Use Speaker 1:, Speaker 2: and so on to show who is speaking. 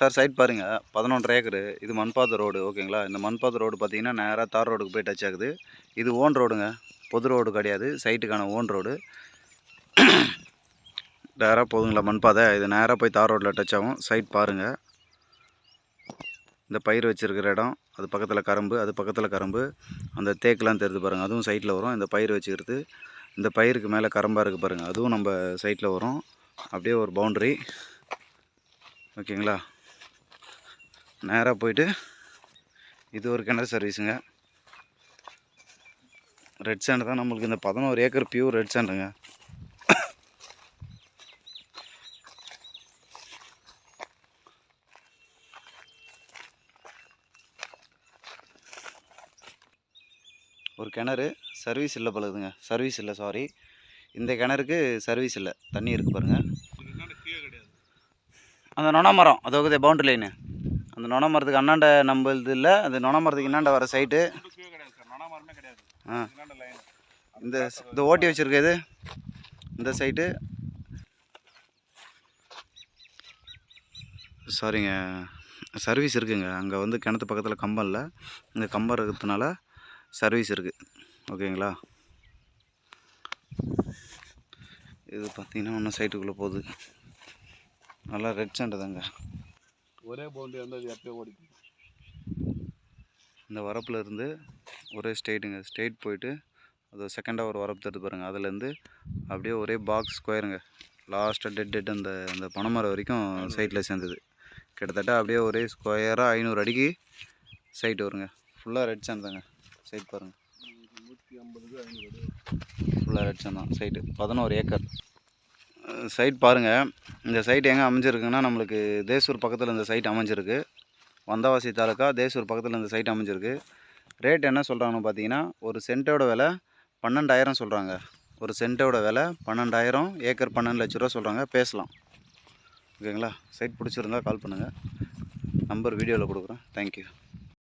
Speaker 1: Sir side பாருங்கள் பதினொன்றரை acre. இது மண்பாத ரோடு ஓகேங்களா இந்த மண்பாத ரோடு பார்த்தீங்கன்னா நேராக தார் ரோடுக்கு போய் டச் ஆகுது. இது ஓன் ரோடுங்க பொது ரோடு கிடையாது. சைட்டுக்கான ஓன் ரோடு நேராக போகுதுங்களா மண்பாதை? இது நேராக போய் தார் ரோட்டில் டச் ஆகும். சைட் பாருங்கள் இந்த பயிர் வச்சுருக்கிற இடம் அது பக்கத்தில் கரும்பு அது பக்கத்தில் கரும்பு. அந்த தேக்கெலாம் தெரிஞ்சு பாருங்கள் அதுவும் சைட்டில் வரும். இந்த பயிர் வச்சுக்கிறது. இந்த பயிருக்கு மேலே கரம்பாக இருக்குது பாருங்கள் அதுவும் நம்ம சைட்டில் வரும். அப்படியே ஒரு பவுண்ட்ரி ஓகேங்களா நேராக போயிட்டு இது ஒரு கிணறு சர்வீஸுங்க. ரெட் சேண்டு தான் நம்மளுக்கு இந்த பதினோரு ஏக்கர் பியூர் ரெட் சாண்டுங்க ஒரு கிணறு சர்வீஸ் இல்லை பழகுதுங்க சர்வீஸ் இல்லை சாரி இந்த கிணறுக்கு சர்வீஸ் இல்லை. தண்ணி இருக்குது பாருங்கள் அந்த நொண மரம் அதாவது பவுண்டரி லைனு அந்த நொண மரத்துக்கு அண்ணாண்ட நம்ம இது இல்லை அந்த நொண மரத்துக்கு இன்னாண்ட வர சைட்டு ஆ. இந்த இந்த ஓட்டி வச்சுருக்குது இந்த சைட்டு சாரிங்க சர்வீஸ் இருக்குங்க. அங்கே வந்து கிணத்து பக்கத்தில் கம்பம் இல்லை. இந்த கம்பம் இருக்கிறதுனால சர்வீஸ் இருக்குது ஓகேங்களா இது பார்த்தீங்கன்னா ஒன்றும் சைட்டுக்குள்ளே போகுது. நல்லா ரெட் சாண்டு தாங்க.
Speaker 2: ஒரே பவுண்டரி வந்து அது எப்பயோ ஓடி
Speaker 1: இந்த வரப்பில் இருந்து ஒரே ஸ்ட்ரெயிட்டுங்க ஸ்ட்ரெயிட் போயிட்டு அது செகண்டாக ஒரு வரப்பு தருது பாருங்கள் அதுலேருந்து அப்படியே ஒரே பாக்ஸ் ஸ்கொயருங்க லாஸ்ட்டாக டெட் டெட் அந்த அந்த பனைமரம் வரைக்கும் சைட்டில் சேர்ந்தது. கிட்டத்தட்ட அப்படியே ஒரே ஸ்கொயராக ஐநூறு அடிக்கு சைட் வருங்க. ஃபுல்லாக ரெட் தாங்க. சைட் பாருங்கள் ஃபுல்லாக ரெட் சாண்ட் தான். சைட்டு பதினோரு ஏக்கர். சைட் பாருங்கள் இந்த சைட் எங்கே அமைஞ்சிருக்குன்னா நம்மளுக்கு தேசூர் பக்கத்தில் இந்த சைட் அமைஞ்சிருக்கு. வந்தவாசி தாலுக்கா தேசூர் பக்கத்தில் இந்த சைட் அமைஞ்சிருக்கு. ரேட் என்ன சொல்கிறாங்கன்னு பார்த்தீங்கன்னா ஒரு சென்ட்டோட விலை பன்னெண்டாயிரம் சொல்கிறாங்க ஒரு சென்ட்டோட விலை பன்னெண்டாயிரம் ஏக்கர் பன்னெண்டு லட்ச ரூபா சொல்கிறாங்க பேசலாம். ஓகேங்களா? சைட் பிடிச்சிருந்தா கால் பண்ணுங்கள் நம்பர் வீடியோவில் கொடுக்குறேன். தேங்க்யூ